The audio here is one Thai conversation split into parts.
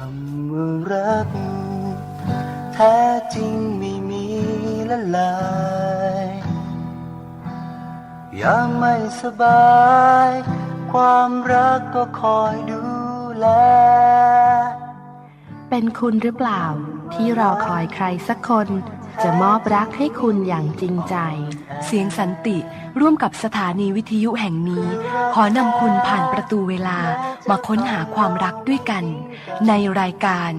คำว่ารักแท้จริงไม่มีละลายยามไม่สบาย ความรักก็คอยดูแล เป็นคุณหรือเปล่า ที่รอคอยใครสักคน จะมอบรักให้คุณอย่างจริงใจ เสียงสันติร่วมกับสถานีวิทยุแห่งนี้ ขอนำคุณผ่านประตูเวลามาค้นหาความรักด้วยกัน ในรายการ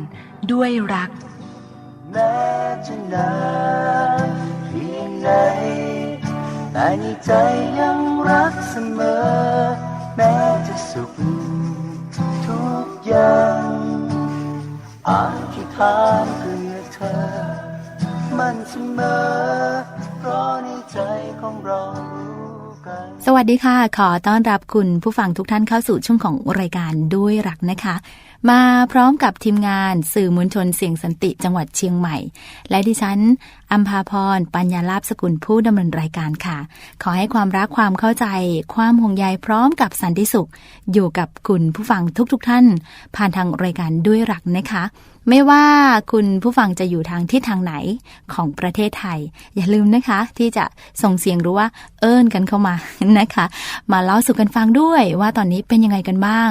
ด้วยรักแม้จะนานเพียงไหนแต่ในใจยังรักเสมอ แม้จะสุขทุกอย่าง อธิษฐานเพื่อเธอ มันเสมอ เพราะในใจของเราสวัสดีค่ะ ขอต้อนรับคุณผู้ฟังทุกท่านเข้าสู่ช่วงของรายการด้วยรักนะคะ มาพร้อมกับทีมงานสื่อมวลชนเสียงสันติจังหวัดเชียงใหม่ และดิฉันอัมพาพร ปัญญาลาภสกุลผู้ดำเนินรายการค่ะ ขอให้ความรักความเข้าใจ ความห่วงใยพร้อมกับสันติสุข อยู่กับคุณผู้ฟังทุกๆทท่าน ผ่านทางรายการด้วยรักนะคะ ไม่ว่าคุณผู้ฟังจะอยู่ทางทิศทางไหนของประเทศไทย อย่าลืมนะคะ ที่จะส่งเสียงหรือว่าเอิ้นกันเข้ามานะคะ มาเล่าสู่กันฟังด้วยว่าตอนนี้เป็นยังไงกันบ้าง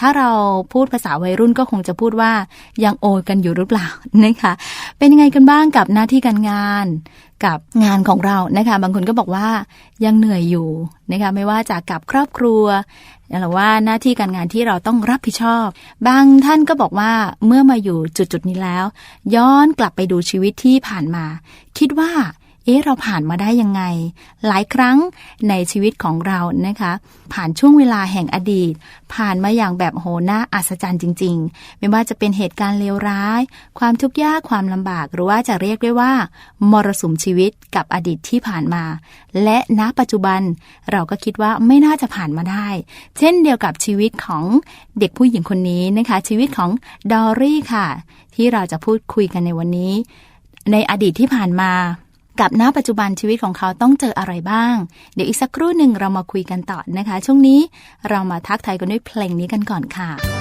ถ้าเราพูดภาษาวัยรุ่นก็คงจะพูดว่ายังโอยกันอยู่หรือเปล่านะคะเป็นยังไงกันบ้างกับหน้าที่การงานกับงานของเรานะคะ บางคนก็บอกว่ายังเหนื่อยอยู่นะคะไม่ว่าจะกับครอบครัวหรือว่าหน้าที่การงานที่เราต้องรับผิดชอบ บางท่านก็บอกว่าเมื่อมาอยู่จุดๆนี้แล้ว ย้อนกลับไปดูชีวิตที่ผ่านมา คิดว่า เอ๊ะเราผ่านมาได้ยังไง หลายครั้งในชีวิตของเรานะคะ ผ่านช่วงเวลาแห่งอดีต ผ่านมาอย่างแบบโหน่าอัศจรรย์จริง ๆ ไม่ว่าจะเป็นเหตุการณ์เลวร้าย ความทุกข์ยากความลำบาก หรือว่าจะเรียกได้ว่า มรสุมชีวิตกับอดีตที่ผ่านมา และณปัจจุบันเราก็คิดว่าไม่น่าจะผ่านมาได้ เช่นเดียวกับชีวิตของเด็กผู้หญิงคนนี้นะคะ ชีวิตของดอรี่ค่ะ ที่เราจะพูดคุยกันในวันนี้ ในอดีตที่ผ่านมา กับณปัจจุบันชีวิตของเขาต้องเจออะไรบ้าง เดี๋ยวอีกสักครู่หนึ่งเรามาคุยกันต่อนะคะ ช่วงนี้เรามาทักทายกันด้วยเพลงนี้กันก่อนค่ะ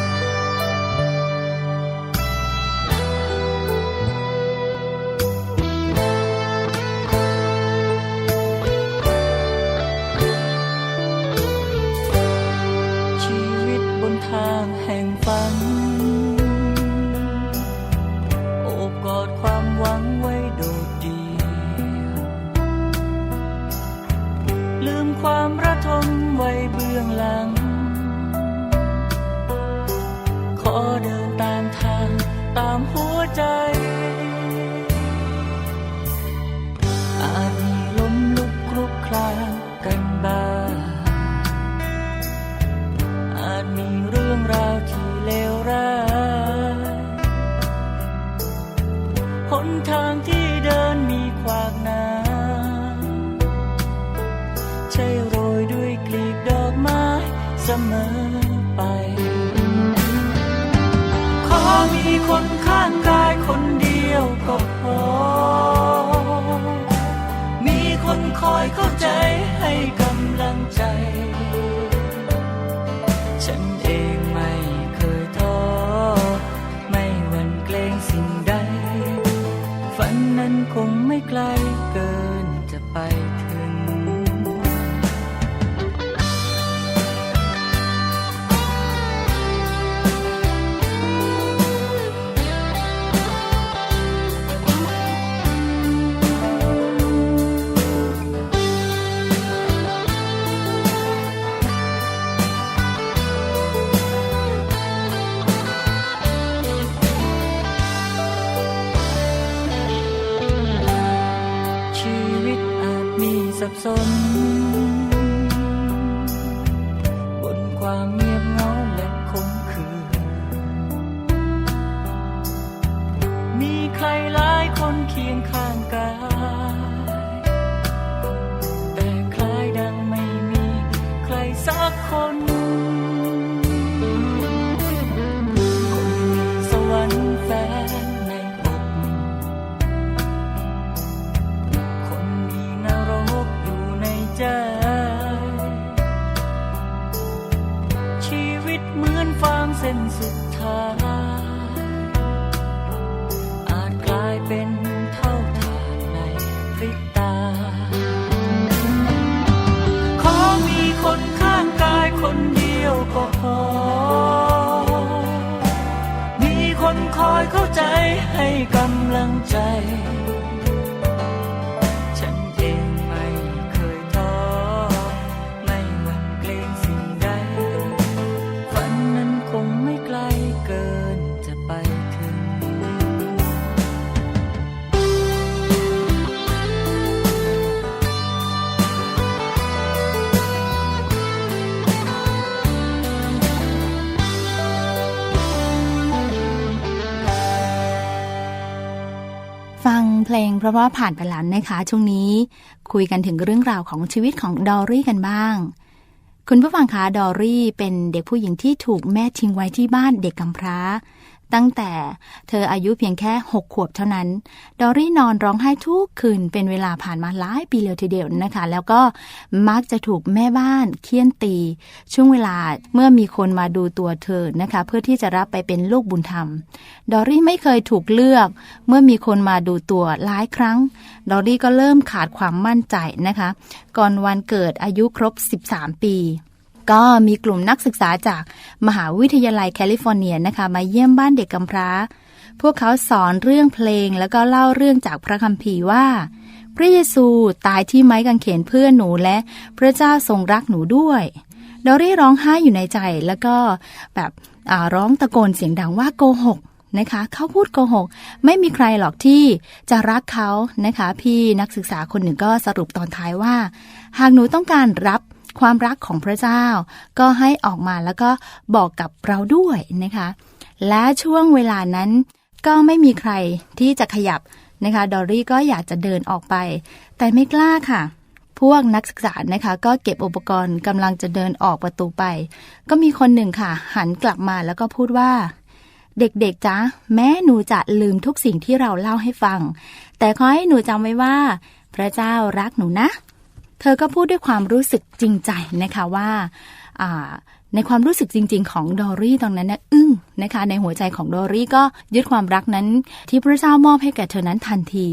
เพราะว่าผ่านไปแล้วนะคะ ช่วงนี้คุยกันถึงเรื่องราวของชีวิตของดอรี่กันบ้าง คุณผู้ฟังคะดอรี่เป็นเด็กผู้หญิงที่ถูกแม่ทิ้งไว้ที่บ้านเด็กกำพร้า ตั้งแต่เธออายุเพียงแค่ 6 ขวบเท่านั้น ดอรี่นอนร้องไห้ทุกคืนเป็นเวลาผ่านมาหลายปีเลยทีเดียวนะคะ แล้วก็มักจะถูกแม่บ้านเคี่ยนตี ช่วงเวลาเมื่อมีคนมาดูตัวเธอนะคะ เพื่อที่จะรับไปเป็นลูกบุญธรรม ดอรี่ไม่เคยถูกเลือก เมื่อมีคนมาดูตัวหลายครั้ง ดอรี่ก็เริ่มขาดความมั่นใจนะคะ ก่อนวันเกิดอายุครบ 13 ปี ก็มีกลุ่มนักศึกษาจากมหาวิทยาลัยแคลิฟอร์เนียนะคะ มาเยี่ยมบ้านเด็กกำพร้า พวกเขาสอนเรื่องเพลงแล้วก็เล่าเรื่องจากพระคัมภีร์ว่า พระเยซูตายที่ไม้กางเขนเพื่อหนูและพระเจ้าทรงรักหนูด้วยดอรี่ร้องไห้อยู่ในใจแล้วก็แบบอ่าร้องตะโกนเสียงดังว่าโกหกนะคะเขาพูดโกหก ไม่มีใครหรอกที่จะรักเขานะคะ พี่นักศึกษาคนหนึ่งก็สรุปตอนท้ายว่า หากหนูต้องการรับ ความรักของพระเจ้า ก็ให้ออกมาแล้วก็บอกกับเราด้วยนะคะ และช่วงเวลานั้นก็ไม่มีใครที่จะขยับนะคะ ดอรี่ก็อยากจะเดินออกไป แต่ไม่กล้าค่ะ พวกนักศึกษานะคะ ก็เก็บอุปกรณ์กำลังจะเดินออกประตูไป ก็มีคนหนึ่งค่ะ หันกลับมาแล้วก็พูดว่า เด็กๆจ๊ะแม้หนูจะลืมทุกสิ่งที่เราเล่าให้ฟัง แต่ขอให้หนูจำไว้ว่า พระเจ้ารักหนูนะ เธอก็พูดด้วยความรู้สึกจริงใจนะคะว่าในความรู้สึกจริง ๆ ของดอรี่ตรงนั้นนะอึ้งนะคะ ในหัวใจของดอรี่ก็ยึดความรักนั้น ที่พระเจ้ามอบให้แก่เธอนั้นทันที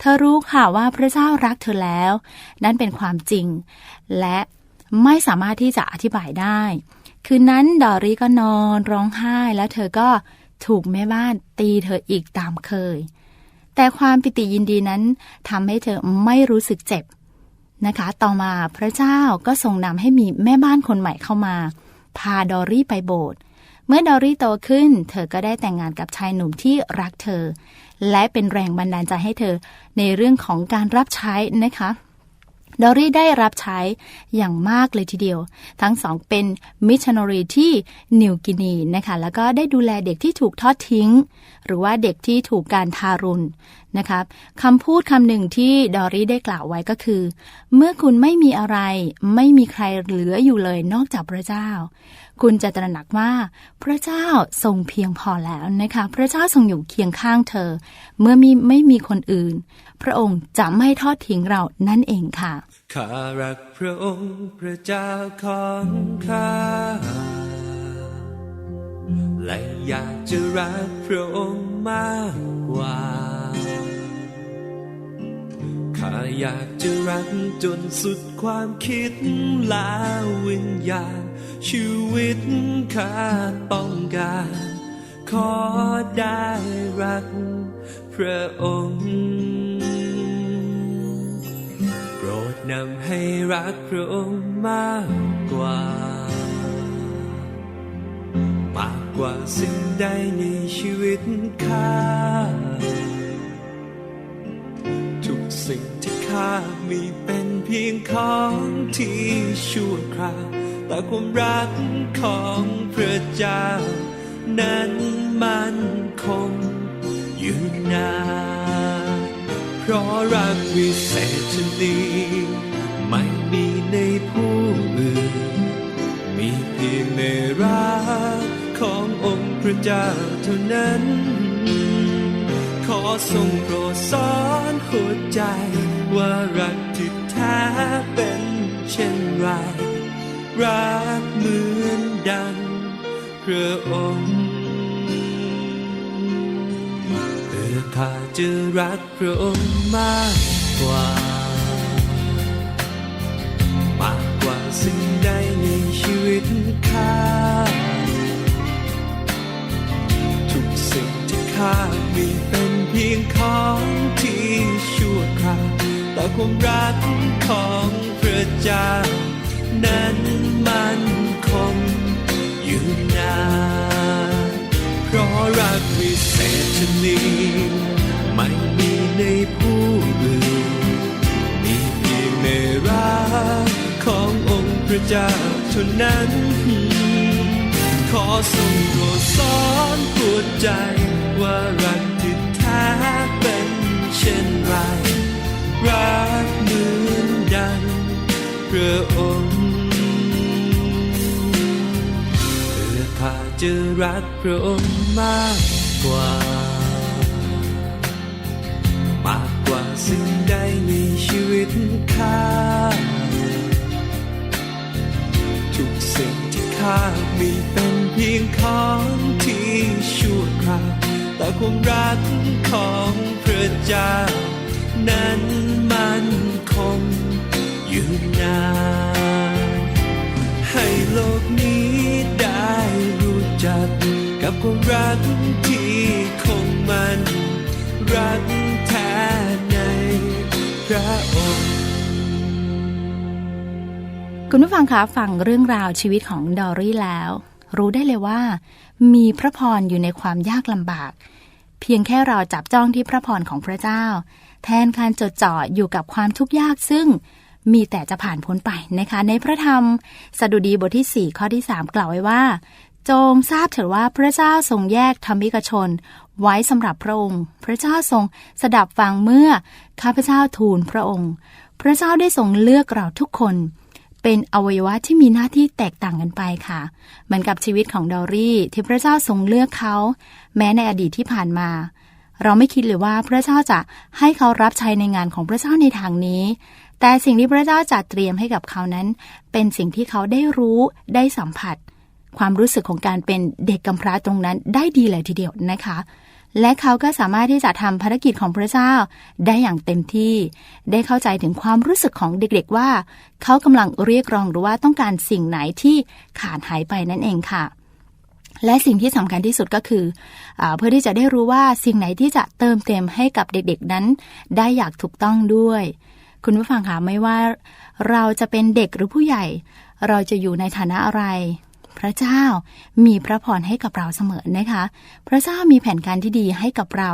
เธอรู้ค่ะว่าพระเจ้ารักเธอแล้ว นั่นเป็นความจริง และไม่สามารถที่จะอธิบายได้ คืนนั้นดอรี่ก็นอนร้องไห้แล้วเธอก็ถูกแม่บ้านตีเธออีกตามเคย แต่ความปิติยินดีนั้นทำให้เธอไม่รู้สึกเจ็บ นะคะ ต่อมาพระเจ้าก็ทรงนำให้มีแม่บ้านคนใหม่เข้ามา พาดอรี่ไปโบสถ์เมื่อดอรี่โตขึ้น เธอก็ได้แต่งงานกับชายหนุ่มที่รักเธอ และเป็นแรงบันดาลใจให้เธอในเรื่องของการรับใช้นะคะ ดอรี่ได้รับใช้อย่างมากเลยทีเดียว ทั้งสองเป็นมิชชันนารีที่นิวกินีนะคะ แล้วก็ได้ดูแลเด็กที่ถูกทอดทิ้ง หรือว่าเด็กที่ถูกการทารุณนะครับคำพูดคำหนึ่งที่ดอรี่ได้กล่าวไว้ก็คือ เมื่อคุณไม่มีอะไร ไม่มีใครเหลืออยู่เลยนอกจากพระเจ้า คุณจะตระหนักว่า พระเจ้าทรงเพียงพอแล้วนะคะ พระเจ้าทรงอยู่เคียงข้างเธอ เมื่อมีไม่มีคนอื่น พระองค์จะไม่ทอดทิ้งเรานั่นเองค่ะข้ารักพระองค์พระเจ้าของข้าและอยากจะรักพระองค์มากกว่า ข้าอยากจะรักจนสุดความคิดละวิญญาณ ชีวิตข้าต้องการ ขอได้รักพระองค์ โปรดนำให้รักพระองค์มากกว่า มากกว่าสิ่งใดในชีวิตข้า สิ่งที่ข้ามีเป็นเพียงของที่ชั่วคราวแต่ความรักของพระเจ้า นั้นมันคงอยู่นานเพราะรักวิเศษชนี้ไม่มีในผู้อื่น มีเพียงในรักขององค์พระเจ้าเท่านั้น ทรงโปรดสอนหัวใจ ว่ารักที่แท้เป็นเช่นไร รักเหมือนดังพระองค์เพื่อข้าจะรักพระองค์มากกว่า มากกว่าสิ่งใดในชีวิตข้าทุกสิ่งที่ข้ามีเป็น พียงของที่ชั่วคราวแต่ความรักของพระเจ้า นั้นมันคงอยู่นานเพราะรักวิเศษชนีไม่มีในผู้อื่นมีเพียงในรักขององค์พระเจ้าเท่านั้นขอทรงโปรดสอนปวดใจว่ารัก เป็นเช่นไร รักเหมือนดังพระองค์เพื่อข้าจะรักพระองค์มากกว่า มากกว่าสิ่งใดในชีวิตข้าทุกสิ่งที่ข้ามีเป็นเพียงของที่ชั่วคราว แต่ความรักของพระเจ้า นั้นมันคงอยู่นาน ให้โลกนี้ได้รู้จัก กับความรักที่คงมัน รักแท้ในพระองค์คุณผู้ฟังคะฟังเรื่องราวชีวิตของดอรี่แล้ว รู้ได้เลยว่า มีพระพรอยู่ในความยากลำบาก เพียงแค่เราจับจ้องที่พระพรของพระเจ้า แทนการจดจ่ออยู่กับความทุกข์ยากซึ่งมีแต่จะผ่านพ้นไปนะคะ ในพระธรรมสดุดีบทที่ 4 ข้อที่ 3 กล่าวไว้ว่า จงทราบเถิดว่าพระเจ้าทรงแยกธรรมิกชน ไว้สำหรับพระองค์ พระเจ้าทรงสดับฟังเมื่อข้าพเจ้าทูลพระองค์ พระเจ้าได้ทรงเลือกเราทุกคน เป็นอวัยวะที่มีหน้าที่แตกต่างกันไปค่ะ เหมือนกับชีวิตของดอรี่ที่พระเจ้าทรงเลือกเขา แม้ในอดีตที่ผ่านมา เราไม่คิดเลยว่าพระเจ้าจะให้เขารับใช้ในงานของพระเจ้าในทางนี้ แต่สิ่งที่พระเจ้าจัดเตรียมให้กับเขานั้น เป็นสิ่งที่เขาได้รู้ได้สัมผัส ความรู้สึกของการเป็นเด็กกำพร้าตรงนั้นได้ดีเลยทีเดียวนะคะ และเขาก็สามารถที่จะทำภารกิจของพระเจ้าได้อย่างเต็มที่ ได้เข้าใจถึงความรู้สึกของเด็กๆว่า เขากำลังเรียกร้องหรือว่าต้องการสิ่งไหนที่ขาดหายไปนั่นเองค่ะ และสิ่งที่สำคัญที่สุดก็คืออเพื่อที่จะได้รู้ว่าสิ่งไหนที่จะเติมเต็มให้กับเด็กๆนั้น ได้อย่างถูกต้องด้วย คุณผู้ฟังคะไม่ว่าเราจะเป็นเด็กหรือผู้ใหญ่ เราจะอยู่ในฐานะอะไร พระเจ้ามีพระพรให้กับเราเสมอนะคะ พระเจ้ามีแผนการที่ดีให้กับเรา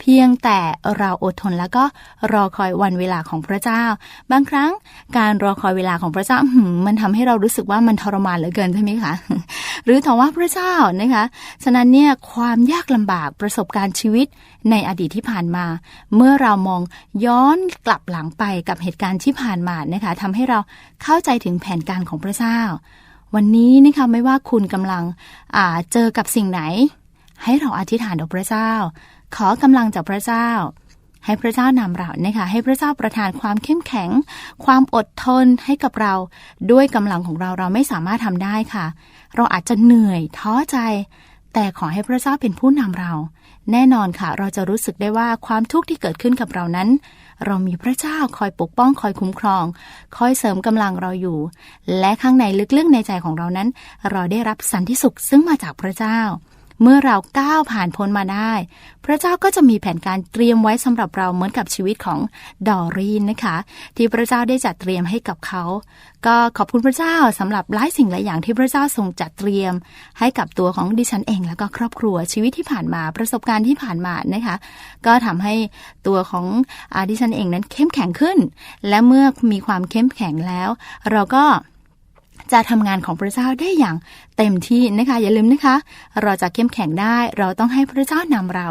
เพียงแต่เราอดทนแล้วก็รอคอยวันเวลาของพระเจ้า บางครั้งการรอคอยเวลาของพระเจ้ามันทำให้เรารู้สึกว่ามันทรมานเหลือเกินใช่ไหมคะ หรือถามว่าพระเจ้านะคะ ฉะนั้นเนี่ยความยากลำบากประสบการณ์ชีวิตในอดีตที่ผ่านมา เมื่อเรามองย้อนกลับหลังไปกับเหตุการณ์ที่ผ่านมานะคะทำให้เราเข้าใจถึงแผนการของพระเจ้า วันนี้นะคะไม่ว่าคุณกำลังเจอกับสิ่งไหน ให้เราอธิษฐานต่อพระเจ้า ขอกำลังจากพระเจ้า ให้พระเจ้านำเรานะคะให้พระเจ้าประทานความเข้มแข็ง ความอดทนให้กับเรา ด้วยกำลังของเราเราไม่สามารถทำได้ค่ะ เราอาจจะเหนื่อยท้อใจ แต่ขอให้พระเจ้าเป็นผู้นำเรา แน่นอนค่ะ เราจะรู้สึกได้ว่าความทุกข์ที่เกิดขึ้นกับเรานั้น เรามีพระเจ้าคอยปกป้องคอยคุ้มครอง คอยเสริมกำลังเราอยู่ และข้างในลึกๆในใจของเรานั้น เราได้รับสันติสุขซึ่งมาจากพระเจ้า เมื่อเราก้าวผ่านพ้นมาได้ พระเจ้าก็จะมีแผนการเตรียมไว้สำหรับเราเหมือนกับชีวิตของดอรีนนะคะ ที่พระเจ้าได้จัดเตรียมให้กับเขา ก็ขอบคุณพระเจ้าสำหรับหลายสิ่งหลายอย่างที่พระเจ้าทรงจัดเตรียม ให้กับตัวของดิฉันเอง แล้วก็ครอบครัวชีวิตที่ผ่านมาประสบการณ์ที่ผ่านมานะคะ ก็ทำให้ตัวของอดิฉันเองนั้นเข้มแข็งขึ้น และเมื่อมีความเข้มแข็งแล้ว เราก็ จะทำงานของพระเจ้าได้อย่างเต็มที่นะคะ อย่าลืมนะคะ เราจะเข้มแข็งได้ เราต้องให้พระเจ้านำเรา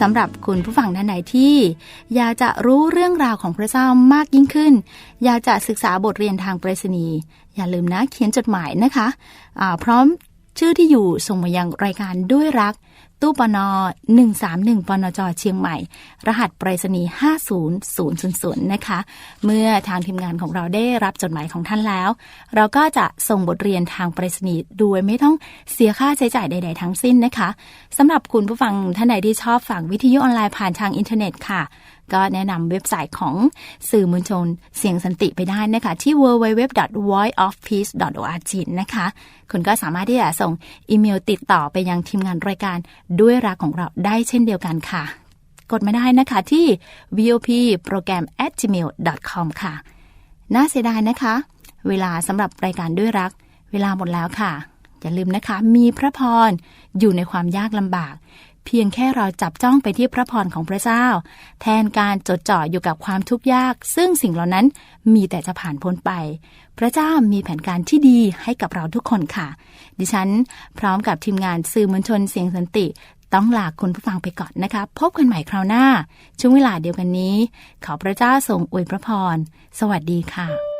สำหรับคุณผู้ฟังท่านใดที่ อยากจะรู้เรื่องราวของพระเจ้ามากยิ่งขึ้น อยากจะศึกษาบทเรียนทางไปรษณีย์อย่าลืมนะเขียนจดหมายนะคะะพร้อมชื่อที่อยู่ส่งมายังรายการด้วยรัก ตู้ปน131ปนจเชียงใหม่ รหัสไปรษณีย์50000 นะคะ เมื่อทางทีมงานของเราได้รับจดหมายของท่านแล้ว เราก็จะส่งบทเรียนทางไปรษณีย์โดยไม่ต้องเสียค่าใช้จ่ายใด ๆ ทั้งสิ้นนะคะสำหรับคุณผู้ฟังท่านใดที่ชอบฟังวิทยุออนไลน์ผ่านทางอินเทอร์เน็ตค่ะก็แนะนำเว็บไซต์ของสื่อมวลชนเสียงสันติไปได้นะคะ ที่ www.voiceofpeace.org นะคะ คุณก็สามารถที่จะส่งอีเมลติดต่อไปยังทีมงานรายการด้วยรักของเราได้เช่นเดียวกันค่ะ กดมาได้นะคะที่ vop program at gmail com ค่ะ น่าเสียดายนะคะ เวลาสำหรับรายการด้วยรัก เวลาหมดแล้วค่ะ อย่าลืมนะคะ มีพระพรอยู่ในความยากลำบาก เพียงแค่เราจับจ้องไปที่พระพรของพระเจ้า แทนการจดจ่ออยู่กับความทุกข์ยาก ซึ่งสิ่งเหล่านั้นมีแต่จะผ่านพ้นไป พระเจ้ามีแผนการที่ดีให้กับเราทุกคนค่ะ ดิฉัน พร้อมกับทีมงานสื่อมวลชนเสียงสันติ ต้องลาคุณผู้ฟังไปก่อนนะคะ พบกันใหม่คราวหน้า ช่วงเวลาเดียวกันนี้ ขอพระเจ้าทรงอวยพระพร สวัสดีค่ะ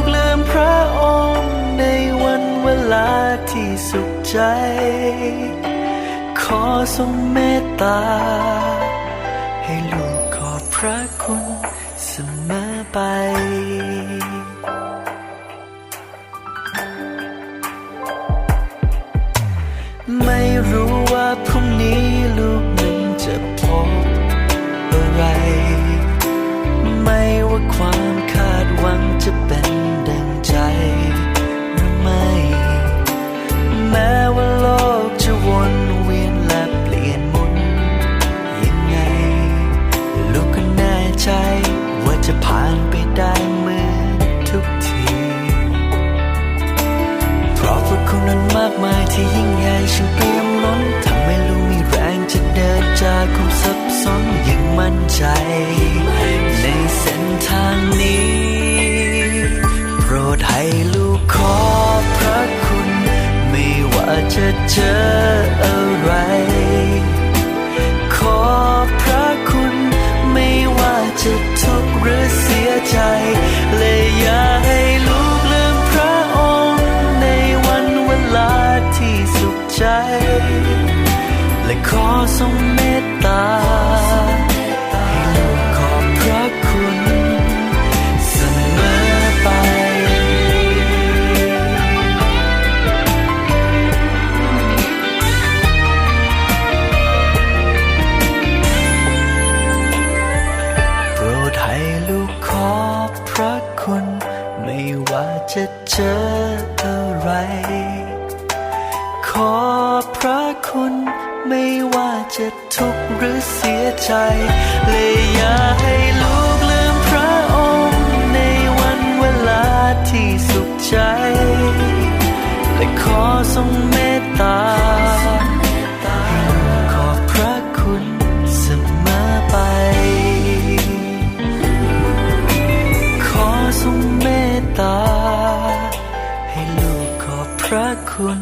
ก ใจ ขอทรงเมตตา ให้ลูกขอบพระคุณเสมอไป ใจเลยอย่าให้ลูกลืมพระองค์ในวันเวลาที่สุขใจ และขอทรงเมตตาให้ลูกขอบพระคุณเสมอไป ขอทรงเมตตา ให้ลูกขอบพระคุณ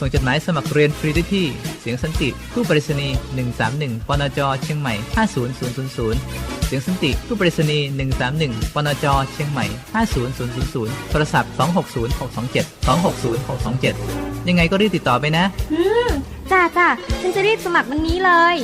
ส่งจดหมายสมัครเรียนฟรีได้ที่ เสียงสันติผู้ปริศนี131 ปนจ เชียงใหม่ 50000 เสียงสันติผู้ปริศนี131 ปนจ เชียงใหม่ 50000 โทรศัพท์ 260 627 260 627 ยังไงก็รีบติดต่อไปนะจ้าจ้าฉันจะรีบสมัครวันนี้เลย